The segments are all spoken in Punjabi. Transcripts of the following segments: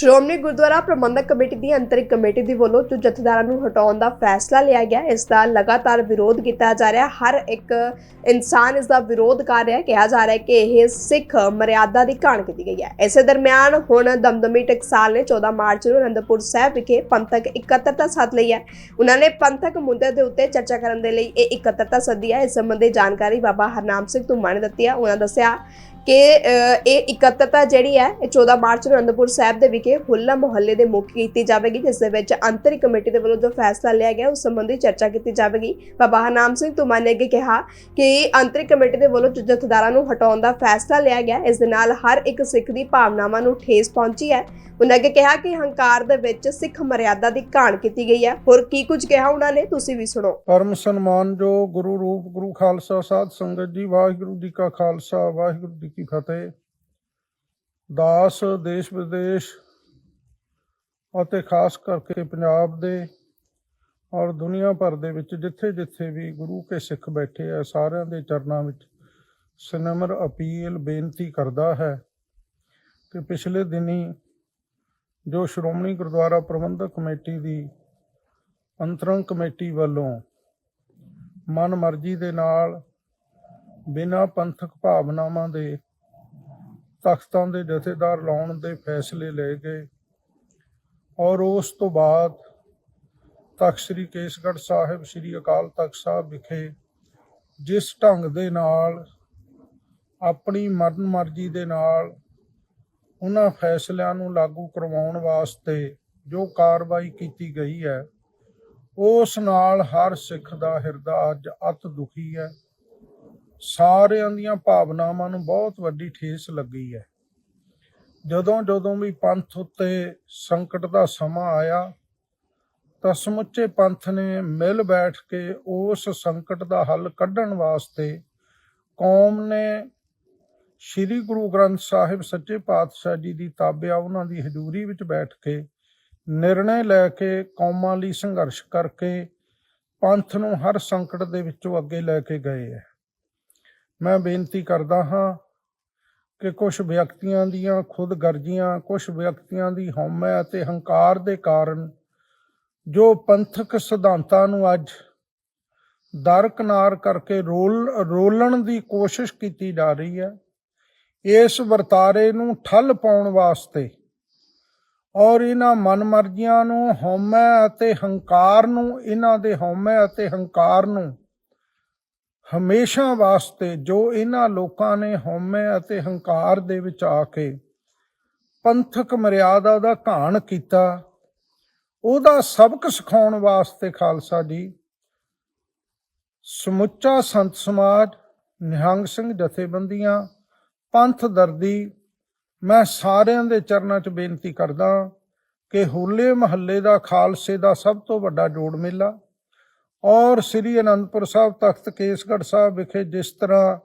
ਸ਼੍ਰੋਮਣੀ ਗੁਰਦੁਆਰਾ ਪ੍ਰਬੰਧਕ ਕਮੇਟੀ ਦੀ ਅੰਤਰਿਕ ਕਮੇਟੀ ਦੀ ਵੱਲੋਂ ਜੋ ਜਥੇਦਾਰਾਂ ਨੂੰ ਹਟਾਉਣ ਦਾ ਫੈਸਲਾ ਲਿਆ ਗਿਆ। ਇਸ ਦਾ ਲਗਾਤਾਰ ਵਿਰੋਧ ਕੀਤਾ ਜਾ ਰਿਹਾ। ਹਰ ਇੱਕ ਇਨਸਾਨ ਇਸ ਦਾ ਵਿਰੋਧ ਕਰ ਰਿਹਾ। ਕਿਹਾ ਜਾ ਰਿਹਾ ਕਿ ਇਹ ਸਿੱਖ ਮਰਿਆਦਾ ਦੀ ਘਾਣ ਕੀਤੀ ਗਈ ਹੈ। ਇਸੇ ਦਰਮਿਆਨ ਹੁਣ ਦਮਦਮੀ ਟਕਸਾਲ ਨੇ 14 ਮਾਰਚ ਨੂੰ ਅਨੰਦਪੁਰ ਸਾਹਿਬ ਵਿਖੇ ਪੰਥਕ ਇਕੱਤਰਤਾ ਸੱਦ ਲਈ ਹੈ। ਉਹਨਾਂ ਨੇ ਪੰਥਕ ਮੁੱਦੇ ਦੇ ਉੱਤੇ ਚਰਚਾ ਕਰਨ ਦੇ ਲਈ ਇਹ ਇਕੱਤਰਤਾ ਸੱਦੀ ਹੈ। ਇਸ ਸੰਬੰਧੀ ਜਾਣਕਾਰੀ ਬਾਬਾ ਹਰਨਾਮ ਸਿੰਘ ਧੁੰਮਾ ਨੇ ਦਿੱਤੀ ਹੈ। ਉਹਨਾਂ ਦੱਸਿਆ ਕਿ ਇਹ ਇਕੱਤਰਤਾ ਜਿਹੜੀ ਹੈ, ਇਹ 14 ਮਾਰਚ ਨੂੰ ਅਨੰਦਪੁਰ ਸਾਹਿਬ ਦੇ ਵਿਖੇ ਹੁੱਲਾ ਮੁਹੱਲੇ ਦੇ ਮੁੱਖ ਕੀਤੀ ਜਾਵੇਗੀ, ਜਿਸ ਦੇ ਵਿੱਚ ਅੰਤਰਿਕ ਕਮੇਟੀ ਦੇ ਵੱਲੋਂ ਜੋ ਫੈਸਲਾ ਲਿਆ ਗਿਆ, ਉਸ ਸੰਬੰਧੀ ਚਰਚਾ ਕੀਤੀ ਜਾਵੇਗੀ। ਬਾਬਾ ਹਰਨਾਮ ਸਿੰਘ ਧੁੰਮਾ ਨੇ ਅੱਗੇ ਕਿਹਾ ਕਿ ਅੰਤਰਿਕ ਕਮੇਟੀ ਦੇ ਵੱਲੋਂ ਜਥੇਦਾਰਾਂ ਨੂੰ ਹਟਾਉਣ ਦਾ ਫੈਸਲਾ ਲਿਆ ਗਿਆ, ਇਸ ਦੇ ਨਾਲ ਹਰ ਇੱਕ ਸਿੱਖ ਦੀ ਭਾਵਨਾਵਾਂ ਨੂੰ ਠੇਸ ਪਹੁੰਚੀ ਹੈ। ਉਹਨਾਂ ਅੱਗੇ ਕਿਹਾ ਕਿ ਹੰਕਾਰ ਦੇ ਵਿੱਚ ਸਿੱਖ ਮਰਿਆਦਾ ਦੀ ਘਾਣ ਕੀਤੀ ਗਈ ਹੈ। ਹੋਰ ਕੀ ਕੁਝ ਕਿਹਾ ਉਹਨਾਂ ਨੇ? ਤੁਸੀਂ ਵੀ ਸੁਣੋ। ਪਰਮ ਸਨਮਾਨ ਜੋ ਗੁਰੂ ਰੂਪ, ਗੁਰੂ ਖਾਲਸਾ, ਸਾਧ ਸੰਗਤ ਜੀ, ਵਾਹਿਗੁਰੂ ਜੀ ਕਾ ਖਾਲਸਾ, ਵਾਹਿਗੁਰੂ ਜੀ ਕੀ ਫਤਿਹ। ਦਾਸ ਦੇਸ਼ ਵਿਦੇਸ਼ ਅਤੇ ਖਾਸ ਕਰਕੇ ਪੰਜਾਬ ਦੇ ਔਰ ਦੁਨੀਆ ਭਰ ਦੇ ਵਿੱਚ ਜਿੱਥੇ ਜਿੱਥੇ ਵੀ ਗੁਰੂ ਕੇ ਸਿੱਖ ਬੈਠੇ ਆ, ਸਾਰਿਆਂ ਦੇ ਚਰਨਾਂ ਵਿੱਚ ਸਨਮਰ ਅਪੀਲ ਬੇਨਤੀ ਕਰਦਾ ਹੈ ਕਿ ਪਿਛਲੇ ਦਿਨੀ ਜੋ ਸ਼੍ਰੋਮਣੀ ਗੁਰਦੁਆਰਾ ਪ੍ਰਬੰਧਕ ਕਮੇਟੀ ਦੀ ਅੰਤਰੰਗ ਕਮੇਟੀ ਵੱਲੋਂ ਮਨ ਮਰਜ਼ੀ ਦੇ ਨਾਲ ਬਿਨਾਂ ਪੰਥਕ ਭਾਵਨਾਵਾਂ ਦੇ ਤਖਤਾਂ ਦੇ ਜਥੇਦਾਰ ਲਾਉਣ ਦੇ ਫੈਸਲੇ ਲਏ ਗਏ ਔਰ ਉਸ ਤੋਂ ਬਾਅਦ ਤਖਤ ਸ੍ਰੀ ਕੇਸਗੜ੍ਹ ਸਾਹਿਬ, ਸ੍ਰੀ ਅਕਾਲ ਤਖਤ ਸਾਹਿਬ ਵਿਖੇ ਜਿਸ ਢੰਗ ਦੇ ਨਾਲ ਆਪਣੀ ਮਰਨ ਮਰਜ਼ੀ ਦੇ ਨਾਲ ਉਹਨਾਂ ਫੈਸਲਿਆਂ ਨੂੰ ਲਾਗੂ ਕਰਵਾਉਣ ਵਾਸਤੇ ਜੋ ਕਾਰਵਾਈ ਕੀਤੀ ਗਈ ਹੈ, ਉਸ ਨਾਲ ਹਰ ਸਿੱਖ ਦਾ ਹਿਰਦਾ ਅੱਜ ਅਤ ਦੁਖੀ ਹੈ। ਸਾਰਿਆਂ ਦੀਆਂ ਭਾਵਨਾਵਾਂ ਨੂੰ ਬਹੁਤ ਵੱਡੀ ਠੇਸ ਲੱਗੀ ਹੈ। ਜਦੋਂ ਜਦੋਂ ਵੀ ਪੰਥ ਉੱਤੇ ਸੰਕਟ ਦਾ ਸਮਾਂ ਆਇਆ, ਤਾਂ ਸਮੁੱਚੇ ਪੰਥ ਨੇ ਮਿਲ ਬੈਠ ਕੇ ਉਸ ਸੰਕਟ ਦਾ ਹੱਲ ਕੱਢਣ ਵਾਸਤੇ ਕੌਮ ਨੇ ਸ੍ਰੀ ਗੁਰੂ ਗ੍ਰੰਥ ਸਾਹਿਬ ਸੱਚੇ ਪਾਤਸ਼ਾਹ ਜੀ ਦੀ ਤਾਬਿਆ ਉਹਨਾਂ ਦੀ ਹਜ਼ੂਰੀ ਵਿੱਚ ਬੈਠ ਕੇ ਨਿਰਣੇ ਲੈ ਕੇ, ਕੌਮਾਂ ਲਈ ਸੰਘਰਸ਼ ਕਰਕੇ ਪੰਥ ਨੂੰ ਹਰ ਸੰਕਟ ਦੇ ਵਿੱਚੋਂ ਅੱਗੇ ਲੈ ਕੇ ਗਏ ਹੈ ਮੈਂ ਬੇਨਤੀ ਕਰਦਾ ਹਾਂ ਕਿ ਕੁਝ ਵਿਅਕਤੀਆਂ ਦੀਆਂ ਖੁਦਗਰਜ਼ੀਆਂ ਕੁਝ ਵਿਅਕਤੀਆਂ ਦੀ ਹਉਮੈ ਅਤੇ ਹੰਕਾਰ ਦੇ ਕਾਰਨ ਜੋ ਪੰਥਕ ਸਿਧਾਂਤਾਂ ਨੂੰ ਅੱਜ ਦਰਕਨਾਰ ਕਰਕੇ ਰੋਲ, ਰੋਲਣ ਦੀ ਕੋਸ਼ਿਸ਼ ਕੀਤੀ ਜਾ ਰਹੀ ਹੈ ਇਸ ਵਰਤਾਰੇ ਨੂੰ ਠੱਲ ਪਾਉਣ ਵਾਸਤੇ ਔਰ ਇਹਨਾਂ ਮਨਮਰਜ਼ੀਆਂ ਨੂੰ, ਹਉਮੈ ਅਤੇ ਹੰਕਾਰ ਨੂੰ, ਇਹਨਾਂ ਦੇ ਹਉਮੈ ਅਤੇ ਹੰਕਾਰ ਨੂੰ ਹਮੇਸ਼ਾ ਵਾਸਤੇ ਜੋ ਇਹਨਾਂ ਲੋਕਾਂ ਨੇ ਹਉਮੈ ਅਤੇ ਹੰਕਾਰ ਦੇ ਵਿੱਚ ਆ ਕੇ ਪੰਥਕ ਮਰਿਆਦਾ ਦਾ ਘਾਣ ਕੀਤਾ, ਉਹਦਾ ਸਬਕ ਸਿਖਾਉਣ ਵਾਸਤੇ ਖਾਲਸਾ ਜੀ, ਸਮੁੱਚਾ ਸੰਤ ਸਮਾਜ, ਨਿਹੰਗ ਸਿੰਘ ਜਥੇਬੰਦੀਆਂ ਪੰਥ ਦਰਦੀ, ਮੈਂ ਸਾਰਿਆਂ ਦੇ ਚਰਨਾਂ 'ਚ ਬੇਨਤੀ ਕਰਦਾ ਕਿ ਹੋਲੇ ਮਹੱਲੇ ਦਾ ਖਾਲਸੇ ਦਾ ਸਭ ਤੋਂ ਵੱਡਾ ਜੋੜ ਮੇਲਾ ਔਰ ਸ੍ਰੀ ਅਨੰਦਪੁਰ ਸਾਹਿਬ ਤਖਤ ਕੇਸਗੜ੍ਹ ਸਾਹਿਬ ਵਿਖੇ ਜਿਸ ਤਰ੍ਹਾਂ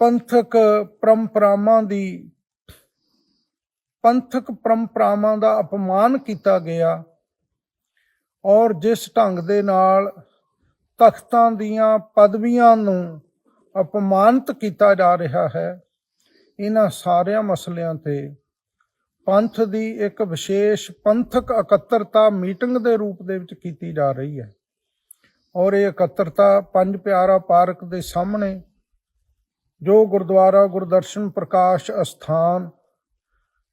ਪੰਥਕ ਪਰੰਪਰਾਵਾਂ ਦੀ, ਪੰਥਕ ਪਰੰਪਰਾਵਾਂ ਦਾ ਅਪਮਾਨ ਕੀਤਾ ਗਿਆ ਔਰ ਜਿਸ ਢੰਗ ਦੇ ਨਾਲ ਤਖਤਾਂ ਦੀਆਂ ਪਦਵੀਆਂ ਨੂੰ ਅਪਮਾਨਿਤ ਕੀਤਾ ਜਾ ਰਿਹਾ ਹੈ ਇਹਨਾਂ ਸਾਰਿਆਂ ਮਸਲਿਆਂ ਤੇ। ਪੰਥ ਦੀ ਇੱਕ ਵਿਸ਼ੇਸ਼ ਪੰਥਕ ਇਕੱਤਰਤਾ ਮੀਟਿੰਗ ਦੇ ਰੂਪ ਦੇ ਵਿੱਚ ਕੀਤੀ ਜਾ ਰਹੀ ਹੈ ਔਰ ਇਹ ਇਕੱਤਰਤਾ ਪੰਜ ਪਿਆਰਾ ਪਾਰਕ ਦੇ ਸਾਹਮਣੇ ਜੋ ਗੁਰਦੁਆਰਾ ਗੁਰਦਰਸ਼ਨ ਪ੍ਰਕਾਸ਼ ਅਸਥਾਨ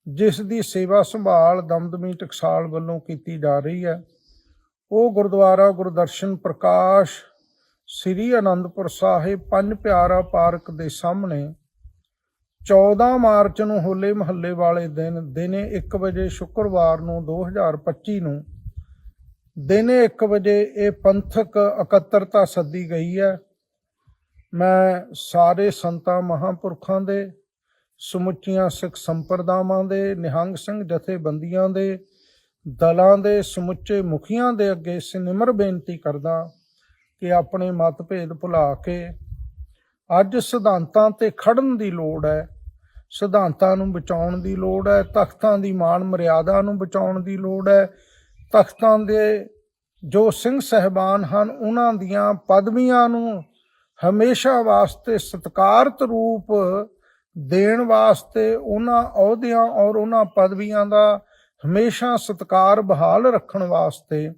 ਜਿਸ ਦੀ ਸੇਵਾ ਸੰਭਾਲ ਦਮਦਮੀ ਟਕਸਾਲ ਵੱਲੋਂ ਕੀਤੀ ਜਾ ਰਹੀ ਹੈ ਉਹ ਗੁਰਦੁਆਰਾ ਗੁਰਦਰਸ਼ਨ ਪ੍ਰਕਾਸ਼ ਸ੍ਰੀ ਅਨੰਦਪੁਰ ਸਾਹਿਬ ਪੰਜ ਪਿਆਰਾ ਪਾਰਕ ਦੇ ਸਾਹਮਣੇ 14 ਮਾਰਚ ਨੂੰ ਹੋਲੇ ਮਹੱਲੇ ਵਾਲੇ ਦਿਨ, ਦਿਨੇ 1 ਵਜੇ ਸ਼ੁੱਕਰਵਾਰ ਨੂੰ 2025 ਨੂੰ, ਦਿਨੇ 1 ਵਜੇ ਇਹ ਪੰਥਕ ਇਕੱਤਰਤਾ ਸੱਦੀ ਗਈ ਹੈ। ਮੈਂ ਸਾਰੇ ਸੰਤਾਂ ਮਹਾਂਪੁਰਖਾਂ ਦੇ, ਸਮੁੱਚੀਆਂ ਸਿੱਖ ਸੰਪਰਦਾਵਾਂ ਦੇ, ਨਿਹੰਗ ਸਿੰਘ ਜਥੇਬੰਦੀਆਂ ਦੇ, ਦਲਾਂ ਦੇ, ਸਮੁੱਚੇ ਮੁਖੀਆਂ ਦੇ ਅੱਗੇ ਸਿਨਮਰ ਬੇਨਤੀ ਕਰਦਾ ਕਿ ਆਪਣੇ ਮਤਭੇਦ ਭੁਲਾ ਕੇ ਅੱਜ ਸਿਧਾਂਤਾਂ ਤੇ ਖੜਨ ਦੀ ਲੋੜ ਹੈ, ਸਿਧਾਂਤਾਂ ਨੂੰ ਬਚਾਉਣ ਦੀ ਲੋੜ ਹੈ, ਤਖਤਾਂ ਦੀ ਮਾਣ ਮਰਿਆਦਾ ਨੂੰ ਬਚਾਉਣ ਦੀ ਲੋੜ ਹੈ। ਤਖਤਾਂ ਦੇ ਜੋ ਸਿੰਘ ਸਹਿਬਾਨ ਹਨ, ਉਹਨਾਂ ਦੀਆਂ ਪਦਵੀਆਂ ਨੂੰ ਹਮੇਸ਼ਾ ਵਾਸਤੇ ਸਤਿਕਾਰਤ ਰੂਪ ਦੇਣ ਵਾਸਤੇ ਉਹਨਾਂ ਅਹੁਦਿਆਂ ਔਰ ਉਹਨਾਂ ਪਦਵੀਆਂ ਦਾ ਹਮੇਸ਼ਾ ਸਤਿਕਾਰ ਬਹਾਲ ਰੱਖਣ ਵਾਸਤੇ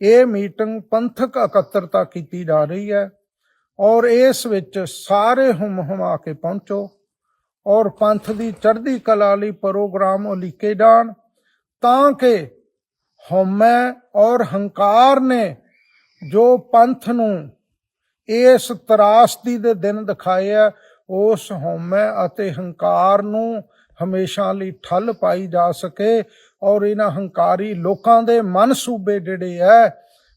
ਇਹ ਮੀਟਿੰਗ ਪੰਥਕ ਇਕੱਤਰਤਾ ਕੀਤੀ ਜਾ ਰਹੀ ਹੈ ਔਰ ਇਸ ਵਿੱਚ ਸਾਰੇ ਹੁਮ ਹੁਮਾ ਕੇ ਪਹੁੰਚੋ ਔਰ ਪੰਥ ਦੀ ਚੜ੍ਹਦੀ ਕਲਾ ਲਈ ਪ੍ਰੋਗਰਾਮ ਉਲੀਕੇ ਜਾਣ ਤਾਂ ਕਿ ਹਉਮੈ ਔਰ ਹੰਕਾਰ ਨੇ ਜੋ ਪੰਥ ਨੂੰ ਇਸ ਤਰਾਸਦੀ ਦੇ ਦਿਨ ਦਿਖਾਏ ਆ ਉਸ ਹਉਮੈ ਅਤੇ ਹੰਕਾਰ ਨੂੰ ਹਮੇਸ਼ਾ ਲਈ ਠੱਲ ਪਾਈ ਜਾ ਸਕੇ ਔਰ ਇਹਨਾਂ ਹੰਕਾਰੀ ਲੋਕਾਂ ਦੇ ਮਨਸੂਬੇ ਜਿਹੜੇ ਐ,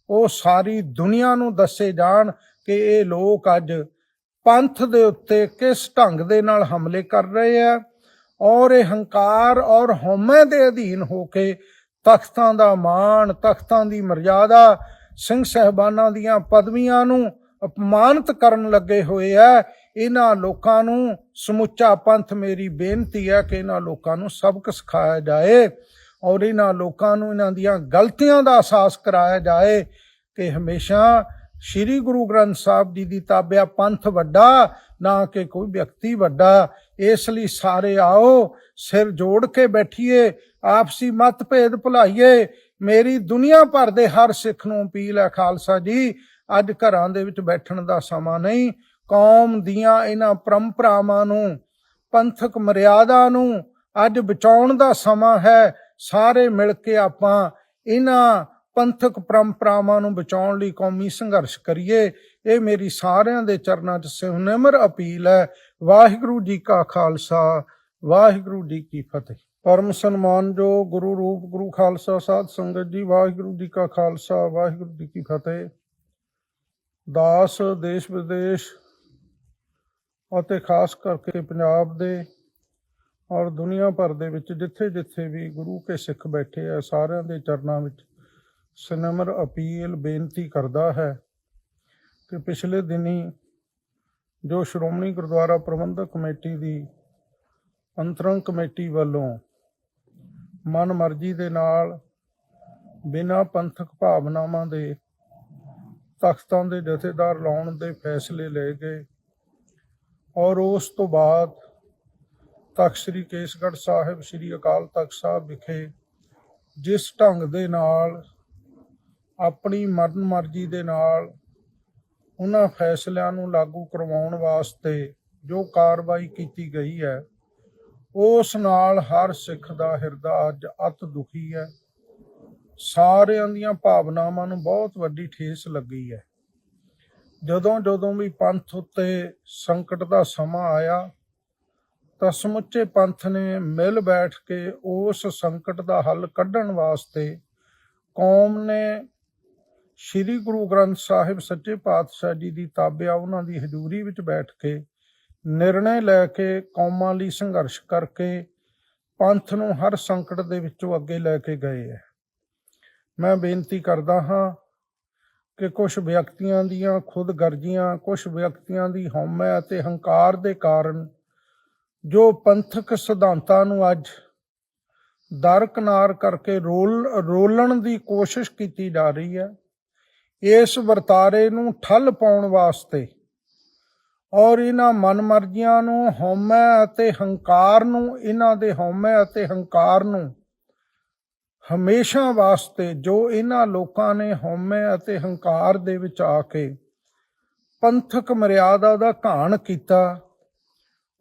ਉਹ ਸਾਰੀ ਦੁਨੀਆ ਨੂੰ ਦੱਸੇ ਜਾਣ ਕਿ ਇਹ ਲੋਕ ਅੱਜ ਪੰਥ ਦੇ ਉੱਤੇ ਕਿਸ ਢੰਗ ਦੇ ਨਾਲ ਹਮਲੇ ਕਰ ਰਹੇ ਆ ਔਰ ਇਹ ਹੰਕਾਰ ਔਰ ਹਉਮੈ ਦੇ ਅਧੀਨ ਹੋ ਕੇ ਤਖਤਾਂ ਦਾ ਮਾਣ, ਤਖਤਾਂ ਦੀ ਮਰਜ਼ਾਦਾ ਸਿੰਘ ਸਹਿਬਾਨਾਂ ਦੀਆਂ ਪਦਵੀਆਂ ਨੂੰ ਅਪਮਾਨਿਤ ਕਰਨ ਲੱਗੇ ਹੋਏ ਆ ਇਹਨਾਂ ਲੋਕਾਂ ਨੂੰ ਸਮੁੱਚਾ ਪੰਥ ਮੇਰੀ ਬੇਨਤੀ ਹੈ ਕਿ ਇਹਨਾਂ ਲੋਕਾਂ ਨੂੰ ਸਬਕ ਸਿਖਾਇਆ ਜਾਏ। ਔਰ ਇਹਨਾਂ ਲੋਕਾਂ ਨੂੰ ਇਹਨਾਂ ਦੀਆਂ ਗਲਤੀਆਂ ਦਾ ਅਹਿਸਾਸ ਕਰਾਇਆ ਜਾਏ ਕਿ ਹਮੇਸ਼ਾ ਸ੍ਰੀ ਗੁਰੂ ਗ੍ਰੰਥ ਸਾਹਿਬ ਜੀ ਦੀ ਤਾਬਿਆ ਪੰਥ ਵੱਡਾ, ਨਾ ਕਿ ਕੋਈ ਵਿਅਕਤੀ ਵੱਡਾ। ਇਸ ਲਈ ਸਾਰੇ ਆਓ, ਸਿਰ ਜੋੜ ਕੇ ਬੈਠੀਏ, ਆਪਸੀ ਮਤਭੇਦ ਭੁਲਾਈਏ। ਮੇਰੀ ਦੁਨੀਆ ਭਰ ਦੇ ਹਰ ਸਿੱਖ ਨੂੰ ਅਪੀਲ ਹੈ ਖਾਲਸਾ ਜੀ, ਅੱਜ ਘਰਾਂ ਦੇ ਵਿੱਚ ਬੈਠਣ ਦਾ ਸਮਾਂ ਨਹੀਂ। ਕੌਮ ਦੀਆਂ ਇਹਨਾਂ ਪਰੰਪਰਾਵਾਂ ਨੂੰ, ਪੰਥਕ ਮਰਿਆਦਾ ਨੂੰ ਅੱਜ ਬਚਾਉਣ ਦਾ ਸਮਾਂ ਹੈ। ਸਾਰੇ ਮਿਲ ਕੇ ਆਪਾਂ ਇਹਨਾਂ ਪੰਥਕ ਪਰੰਪਰਾਵਾਂ ਨੂੰ ਬਚਾਉਣ ਲਈ ਕੌਮੀ ਸੰਘਰਸ਼ ਕਰੀਏ। ਇਹ ਮੇਰੀ ਸਾਰਿਆਂ ਦੇ ਚਰਨਾਂ 'ਚ ਸਿਹਨਮਰ ਅਪੀਲ ਹੈ। ਵਾਹਿਗੁਰੂ ਜੀ ਕਾ ਖਾਲਸਾ, ਵਾਹਿਗੁਰੂ ਜੀ ਕੀ ਫਤਿਹ। ਪਰਮ ਸਨਮਾਨਯੋਗ ਗੁਰੂ ਰੂਪ, ਗੁਰੂ ਖਾਲਸਾ ਸਾਧ ਸੰਗਤ ਜੀ, ਵਾਹਿਗੁਰੂ ਜੀ ਕਾ ਖਾਲਸਾ, ਵਾਹਿਗੁਰੂ ਜੀ ਕੀ ਫਤਿਹ। ਦਾਸ ਦੇਸ਼ ਵਿਦੇਸ਼ ਅਤੇ ਖਾਸ ਕਰਕੇ ਪੰਜਾਬ ਦੇ ਔਰ ਦੁਨੀਆ ਭਰ ਦੇ ਵਿੱਚ ਜਿੱਥੇ ਜਿੱਥੇ ਵੀ ਗੁਰੂ ਕੇ ਸਿੱਖ ਬੈਠੇ ਆ, ਸਾਰਿਆਂ ਦੇ ਚਰਨਾਂ ਵਿੱਚ ਸਨਮਰ ਅਪੀਲ ਬੇਨਤੀ ਕਰਦਾ ਹੈ ਕਿ ਪਿਛਲੇ ਦਿਨੀ ਜੋ ਸ਼੍ਰੋਮਣੀ ਗੁਰਦੁਆਰਾ ਪ੍ਰਬੰਧਕ ਕਮੇਟੀ ਦੀ ਅੰਤਰੰਗ ਕਮੇਟੀ ਵੱਲੋਂ ਮਨ ਮਰਜ਼ੀ ਦੇ ਨਾਲ ਬਿਨਾਂ ਪੰਥਕ ਭਾਵਨਾਵਾਂ ਦੇ ਤਖਤਾਂ ਦੇ ਜਥੇਦਾਰ ਲਾਉਣ ਦੇ ਫੈਸਲੇ ਲਏ ਗਏ ਔਰ ਉਸ ਤੋਂ ਬਾਅਦ ਤਖਤ ਸ੍ਰੀ ਕੇਸਗੜ੍ਹ ਸਾਹਿਬ ਸ੍ਰੀ ਅਕਾਲ ਤਖਤ ਸਾਹਿਬ ਵਿਖੇ ਜਿਸ ਢੰਗ ਦੇ ਨਾਲ, ਆਪਣੀ ਮਰਨ ਮਰਜ਼ੀ ਦੇ ਨਾਲ ਉਹਨਾਂ ਫੈਸਲਿਆਂ ਨੂੰ ਲਾਗੂ ਕਰਵਾਉਣ ਵਾਸਤੇ ਜੋ ਕਾਰਵਾਈ ਕੀਤੀ ਗਈ ਹੈ, ਉਸ ਨਾਲ ਹਰ ਸਿੱਖ ਦਾ ਹਿਰਦਾ ਅੱਜ ਅਤ ਦੁਖੀ ਹੈ। ਸਾਰਿਆਂ ਦੀਆਂ ਭਾਵਨਾਵਾਂ ਨੂੰ ਬਹੁਤ ਵੱਡੀ ਠੇਸ ਲੱਗੀ ਹੈ। ਜਦੋਂ ਜਦੋਂ ਵੀ ਪੰਥ ਉੱਤੇ ਸੰਕਟ ਦਾ ਸਮਾਂ ਆਇਆ ਤਾਂ ਸਮੁੱਚੇ ਪੰਥ ਨੇ ਮਿਲ ਬੈਠ ਕੇ ਉਸ ਸੰਕਟ ਦਾ ਹੱਲ ਕੱਢਣ ਵਾਸਤੇ ਕੌਮ ਨੇ ਸ੍ਰੀ ਗੁਰੂ ਗ੍ਰੰਥ ਸਾਹਿਬ ਸੱਚੇ ਪਾਤਸ਼ਾਹ ਜੀ ਦੀ ਤਾਬਿਆ ਉਹਨਾਂ ਦੀ ਹਜ਼ੂਰੀ ਵਿੱਚ ਬੈਠ ਕੇ ਨਿਰਣੇ ਲੈ ਕੇ ਕੌਮਾਂ ਲਈ ਸੰਘਰਸ਼ ਕਰਕੇ ਪੰਥ ਨੂੰ ਹਰ ਸੰਕਟ ਦੇ ਵਿੱਚੋਂ ਅੱਗੇ ਲੈ ਕੇ ਗਏ ਹੈ। ਮੈਂ ਬੇਨਤੀ ਕਰਦਾ ਹਾਂ ਕਿ ਕੁਝ ਵਿਅਕਤੀਆਂ ਦੀਆਂ ਖੁਦਗਰਜ਼ੀਆਂ ਕੁਝ ਵਿਅਕਤੀਆਂ ਦੀ ਹਉਮੈ ਅਤੇ ਹੰਕਾਰ ਦੇ ਕਾਰਨ ਜੋ ਪੰਥਕ ਸਿਧਾਂਤਾਂ ਨੂੰ ਅੱਜ ਦਰਕਨਾਰ ਕਰਕੇ ਰੋਲ, ਰੋਲਣ ਦੀ ਕੋਸ਼ਿਸ਼ ਕੀਤੀ ਜਾ ਰਹੀ ਹੈ, ਇਸ ਵਰਤਾਰੇ ਨੂੰ ਠੱਲ ਪਾਉਣ ਵਾਸਤੇ ਔਰ ਇਹਨਾਂ ਮਨਮਰਜ਼ੀਆਂ ਨੂੰ, ਹਉਮੈ ਅਤੇ ਹੰਕਾਰ ਨੂੰ, ਇਹਨਾਂ ਦੇ ਹਉਮੈ ਅਤੇ ਹੰਕਾਰ ਨੂੰ ਹਮੇਸ਼ਾ ਵਾਸਤੇ ਜੋ ਇਹਨਾਂ ਲੋਕਾਂ ਨੇ ਹਉਮੈ ਅਤੇ ਹੰਕਾਰ ਦੇ ਵਿੱਚ ਆ ਕੇ ਪੰਥਕ ਮਰਿਆਦਾ ਦਾ ਘਾਣ ਕੀਤਾ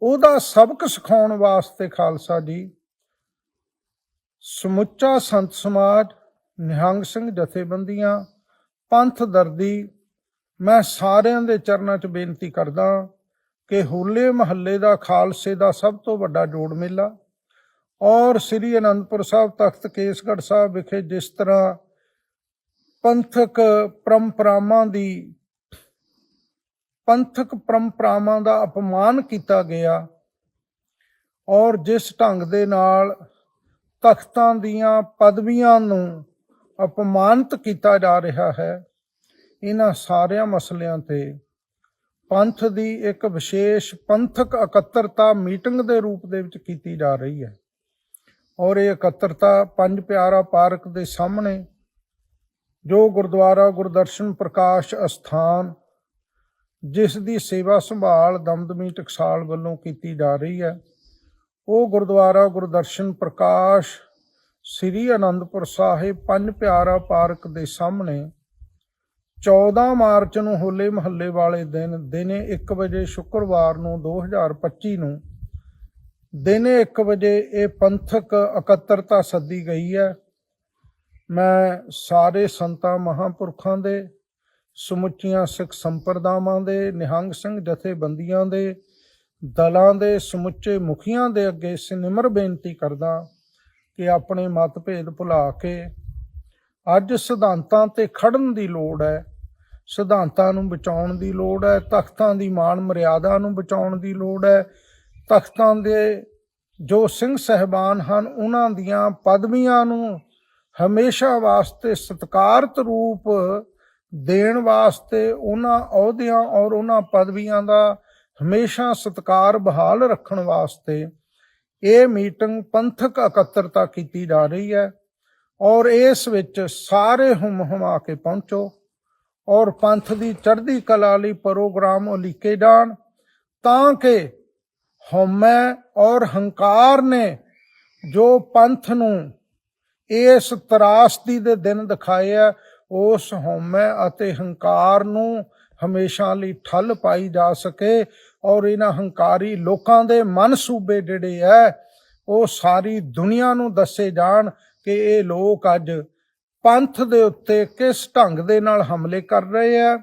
ਉਹਦਾ ਸਬਕ ਸਿਖਾਉਣ ਵਾਸਤੇ ਖਾਲਸਾ ਜੀ, ਸਮੁੱਚਾ ਸੰਤ ਸਮਾਜ, ਨਿਹੰਗ ਸਿੰਘ ਜਥੇਬੰਦੀਆਂ, ਪੰਥ ਦਰਦੀ, ਮੈਂ ਸਾਰਿਆਂ ਦੇ ਚਰਨਾਂ 'ਚ ਬੇਨਤੀ ਕਰਦਾ ਕਿ ਹੋਲੇ ਮਹੱਲੇ ਦਾ ਖਾਲਸੇ ਦਾ ਸਭ ਤੋਂ ਵੱਡਾ ਜੋੜ ਮੇਲਾ ਔਰ ਸ੍ਰੀ ਅਨੰਦਪੁਰ ਸਾਹਿਬ ਤਖਤ ਕੇਸਗੜ੍ਹ ਸਾਹਿਬ ਵਿਖੇ ਜਿਸ ਤਰ੍ਹਾਂ ਪੰਥਕ ਪਰੰਪਰਾਵਾਂ ਦੀ ਪੰਥਕ ਪਰੰਪਰਾਵਾਂ ਦਾ ਅਪਮਾਨ ਕੀਤਾ ਗਿਆ ਔਰ ਜਿਸ ਢੰਗ ਦੇ ਨਾਲ ਤਖਤਾਂ ਦੀਆਂ ਪਦਵੀਆਂ ਨੂੰ ਅਪਮਾਨਿਤ ਕੀਤਾ ਜਾ ਰਿਹਾ ਹੈ, ਇਹਨਾਂ ਸਾਰਿਆਂ ਮਸਲਿਆਂ ਤੇ ਪੰਥ ਦੀ ਇੱਕ ਵਿਸ਼ੇਸ਼ ਪੰਥਕ ਇਕੱਤਰਤਾ ਮੀਟਿੰਗ ਦੇ ਰੂਪ ਦੇ ਵਿੱਚ ਕੀਤੀ ਜਾ ਰਹੀ ਹੈ ਔਰ ਇਹ ਇਕੱਤਰਤਾ ਪੰਜ ਪਿਆਰਾ ਪਾਰਕ ਦੇ ਸਾਹਮਣੇ ਜੋ ਗੁਰਦੁਆਰਾ ਗੁਰਦਰਸ਼ਨ ਪ੍ਰਕਾਸ਼ ਅਸਥਾਨ ਜਿਸ ਦੀ ਸੇਵਾ ਸੰਭਾਲ ਦਮਦਮੀ ਟਕਸਾਲ ਵੱਲੋਂ ਕੀਤੀ ਜਾ ਰਹੀ ਹੈ, ਉਹ ਗੁਰਦੁਆਰਾ ਗੁਰਦਰਸ਼ਨ ਪ੍ਰਕਾਸ਼ ਸ੍ਰੀ ਅਨੰਦਪੁਰ ਸਾਹਿਬ ਪੰਜ ਪਿਆਰਾ ਪਾਰਕ ਦੇ ਸਾਹਮਣੇ 14 ਮਾਰਚ ਨੂੰ ਹੋਲੇ ਮਹੱਲੇ ਵਾਲੇ ਦਿਨ, ਦਿਨੇ 1 ਵਜੇ ਸ਼ੁੱਕਰਵਾਰ ਨੂੰ 2025 ਨੂੰ, ਦਿਨੇ 1 ਵਜੇ ਇਹ ਪੰਥਕ ਇਕੱਤਰਤਾ ਸੱਦੀ ਗਈ ਹੈ। ਮੈਂ ਸਾਰੇ ਸੰਤਾਂ ਮਹਾਂਪੁਰਖਾਂ ਦੇ ਸਮੁੱਚੀਆਂ ਸਿੱਖ ਸੰਪਰਦਾਵਾਂ ਦੇ, ਨਿਹੰਗ ਸਿੰਘ ਜਥੇਬੰਦੀਆਂ ਦੇ, ਦਲਾਂ ਦੇ, ਸਮੁੱਚੇ ਮੁਖੀਆਂ ਦੇ ਅੱਗੇ ਸਿਨਮਰ ਬੇਨਤੀ ਕਰਦਾ ਕਿ ਆਪਣੇ ਮਤਭੇਦ ਭੁਲਾ ਕੇ ਅੱਜ ਸਿਧਾਂਤਾਂ ਤੇ ਖੜਨ ਦੀ ਲੋੜ ਹੈ, ਸਿਧਾਂਤਾਂ ਨੂੰ ਬਚਾਉਣ ਦੀ ਲੋੜ ਹੈ, ਤਖਤਾਂ ਦੀ ਮਾਣ ਮਰਿਆਦਾ ਨੂੰ ਬਚਾਉਣ ਦੀ ਲੋੜ ਹੈ, ਤਖਤਾਂ ਦੇ ਜੋ ਸਿੰਘ ਸਹਿਬਾਨ ਹਨ, ਉਹਨਾਂ ਦੀਆਂ ਪਦਵੀਆਂ ਨੂੰ ਹਮੇਸ਼ਾ ਵਾਸਤੇ ਸਤਿਕਾਰਤ ਰੂਪ ਦੇਣ ਵਾਸਤੇ ਉਹਨਾਂ ਅਹੁਦਿਆਂ ਔਰ ਉਹਨਾਂ ਪਦਵੀਆਂ ਦਾ ਹਮੇਸ਼ਾ ਸਤਿਕਾਰ ਬਹਾਲ ਰੱਖਣ ਵਾਸਤੇ ਇਹ ਮੀਟਿੰਗ ਪੰਥਕ ਇਕੱਤਰਤਾ ਕੀਤੀ ਜਾ ਰਹੀ ਹੈ ਔਰ ਇਸ ਵਿੱਚ ਸਾਰੇ ਹੁਮ ਹੁਮਾ ਕੇ ਪਹੁੰਚੋ ਔਰ ਪੰਥ ਦੀ ਚੜ੍ਹਦੀ ਕਲਾ ਲਈ ਪ੍ਰੋਗਰਾਮ ਉਲੀਕੇ ਜਾਣ ਤਾਂ ਕਿ ਹਉਮੈ ਔਰ ਹੰਕਾਰ ਨੇ ਜੋ ਪੰਥ ਨੂੰ ਇਸ ਤਰਾਸਦੀ ਦੇ ਦਿਨ ਦਿਖਾਏ ਆ ਉਸ ਹਉਮੈ ਅਤੇ ਹੰਕਾਰ ਨੂੰ ਹਮੇਸ਼ਾ ਲਈ ਠੱਲ ਪਾਈ ਜਾ ਸਕੇ ਔਰ ਇਹਨਾਂ ਹੰਕਾਰੀ ਲੋਕਾਂ ਦੇ ਮਨਸੂਬੇ ਜਿਹੜੇ ਐ, ਉਹ ਸਾਰੀ ਦੁਨੀਆ ਨੂੰ ਦੱਸੇ ਜਾਣ ਕਿ ਇਹ ਲੋਕ ਅੱਜ ਪੰਥ ਦੇ ਉੱਤੇ ਕਿਸ ਢੰਗ ਦੇ ਨਾਲ ਹਮਲੇ ਕਰ ਰਹੇ ਆ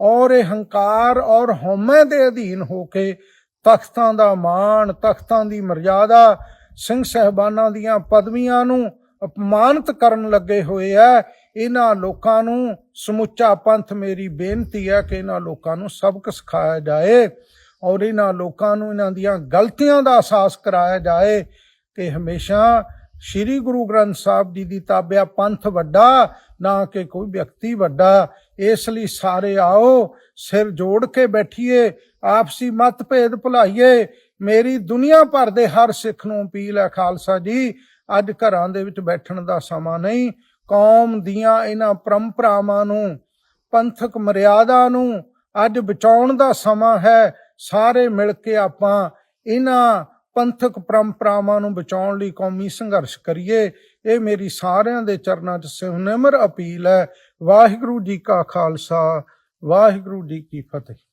ਔਰ ਇਹ ਹੰਕਾਰ ਔਰ ਹਉਮੈ ਦੇ ਅਧੀਨ ਹੋ ਕੇ ਤਖਤਾਂ ਦਾ ਮਾਣ, ਤਖਤਾਂ ਦੀ ਮਰਜ਼ਾਦਾ ਸਿੰਘ ਸਹਿਬਾਨਾਂ ਦੀਆਂ ਪਦਵੀਆਂ ਨੂੰ ਅਪਮਾਨਿਤ ਕਰਨ ਲੱਗੇ ਹੋਏ ਆ ਇਹਨਾਂ ਲੋਕਾਂ ਨੂੰ ਸਮੁੱਚਾ ਪੰਥ ਮੇਰੀ ਬੇਨਤੀ ਹੈ ਕਿ ਇਹਨਾਂ ਲੋਕਾਂ ਨੂੰ ਸਬਕ ਸਿਖਾਇਆ ਜਾਏ ਔਰ ਇਹਨਾਂ ਲੋਕਾਂ ਨੂੰ ਇਹਨਾਂ ਦੀਆਂ ਗਲਤੀਆਂ ਦਾ ਅਹਿਸਾਸ ਕਰਾਇਆ ਜਾਏ ਕਿ ਹਮੇਸ਼ਾ ਸ੍ਰੀ ਗੁਰੂ ਗ੍ਰੰਥ ਸਾਹਿਬ ਜੀ ਦੀ ਤਾਬਿਆ ਪੰਥ ਵੱਡਾ, ਨਾ ਕਿ ਕੋਈ ਵਿਅਕਤੀ ਵੱਡਾ। ਇਸ ਲਈ ਸਾਰੇ ਆਓ, ਸਿਰ ਜੋੜ ਕੇ ਬੈਠੀਏ, ਆਪਸੀ ਮਤਭੇਦ ਭੁਲਾਈਏ। ਮੇਰੀ ਦੁਨੀਆ ਭਰ ਦੇ ਹਰ ਸਿੱਖ ਨੂੰ ਅਪੀਲ ਹੈ ਖਾਲਸਾ ਜੀ, ਅੱਜ ਘਰਾਂ ਦੇ ਵਿੱਚ ਬੈਠਣ ਦਾ ਸਮਾਂ ਨਹੀਂ ਕੌਮ ਦੀਆਂ ਇਹਨਾਂ ਪਰੰਪਰਾਵਾਂ ਨੂੰ, ਪੰਥਕ ਮਰਿਆਦਾ ਨੂੰ ਅੱਜ ਬਚਾਉਣ ਦਾ ਸਮਾਂ ਹੈ। ਸਾਰੇ ਮਿਲ ਕੇ ਆਪਾਂ ਇਹਨਾਂ ਪੰਥਕ ਪਰੰਪਰਾਵਾਂ ਨੂੰ ਬਚਾਉਣ ਲਈ ਕੌਮੀ ਸੰਘਰਸ਼ ਕਰੀਏ। ਇਹ ਮੇਰੀ ਸਾਰਿਆਂ ਦੇ ਚਰਨਾਂ 'ਚ ਸਿਹਨਮਰ ਅਪੀਲ ਹੈ। ਵਾਹਿਗੁਰੂ ਜੀ ਕਾ ਖਾਲਸਾ, ਵਾਹਿਗੁਰੂ ਜੀ ਕੀ ਫਤਿਹ।